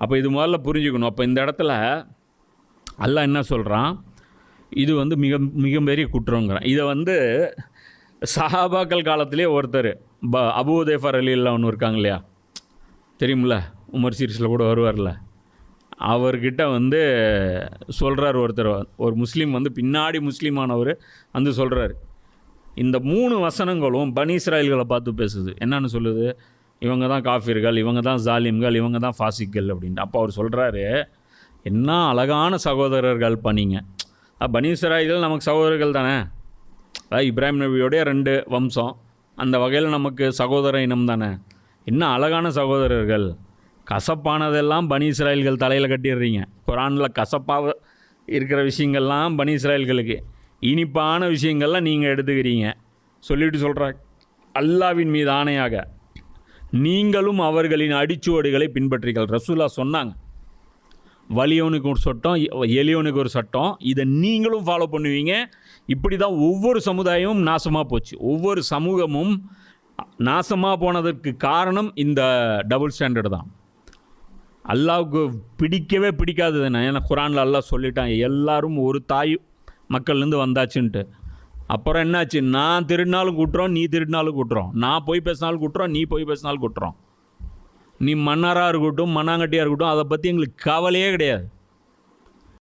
அப்போ இது முதல்ல புரிஞ்சுக்கணும். அப்போ இந்த இடத்துல அல்லா என்ன சொல்கிறான் இது வந்து மிக மிகப்பெரிய குற்றங்கிறான் இதை வந்து சஹாபாக்கள் காலத்திலே ஒருத்தர் ப அபூதேஃபர் அலியில் ஒன்று இருக்காங்க இல்லையா தெரியுமில்ல உமர் சீரிஸில் கூட வருவார்ல. அவர்கிட்ட வந்து சொல்கிறார் ஒருத்தர். ஒரு முஸ்லீம் வந்து பின்னாடி முஸ்லீமானவர் வந்து சொல்கிறாரு இந்த மூணு வசனங்களும் பனி இஸ்ராயல்களை பார்த்து பேசுது. என்னன்னு சொல்லுது? இவங்க தான் காஃபிர்கள் இவங்க தான் ஜாலிம்கள் இவங்க தான் ஃபாசிக்கள் அப்படின்ட்டு. அப்போ அவர் சொல்கிறாரு என்ன அழகான சகோதரர்கள் பண்ணிங்க அஹ் நமக்கு சகோதரர்கள் தானே? அதாவது இப்ராஹிம் நபியோடைய ரெண்டு வம்சம். அந்த வகையில் நமக்கு சகோதர இனம் தானே? என்ன அழகான சகோதரர்கள். கசப்பானதெல்லாம் பனி இஸ்ராயல்கள் தலையில் கட்டிடுறீங்க. குரானில் கசப்பாக இருக்கிற விஷயங்கள்லாம் பனி இஸ்ராயல்களுக்கு இனிப்பான விஷயங்கள்லாம் நீங்கள் எடுத்துக்கிறீங்க. சொல்லிட்டு சொல்கிற அல்லாவின் மீது ஆணையாக. நீங்களும் அவர்களின் அடிச்சுவடுகளை பின்பற்றீர்கள் ரசூலா சொன்னாங்க வலியவனுக்கு ஒரு சட்டம் எளியவனுக்கு ஒரு சட்டம். இதை நீங்களும் ஃபாலோ பண்ணுவீங்க. இப்படி தான் ஒவ்வொரு சமுதாயமும் நாசமாக போச்சு. ஒவ்வொரு சமூகமும் நாசமாக போனதற்கு காரணம் இந்த டபுள் ஸ்டாண்டர்டு தான். அல்லாவுக்கு பிடிக்கவே பிடிக்காதது என்ன? ஏன்னா குரானில் அல்லாஹ் சொல்லிட்டான் எல்லாரும் ஒரு தாய் மக்கள்லேருந்து வந்தாச்சுன்ட்டு. அப்புறம் என்னாச்சு? நான் திருடினாலும் கூட்டுறோம் நீ திருடினாலும் கூட்டுறோம் நான் போய் பேசினாலும் கூட்டுறோம் நீ போய் பேசினாலும் கூட்டுறோம் நீ மன்னராக இருக்கட்டும் மண்ணாங்கட்டியாக இருக்கட்டும் அதை பற்றி எங்களுக்கு கவலையே கிடையாது.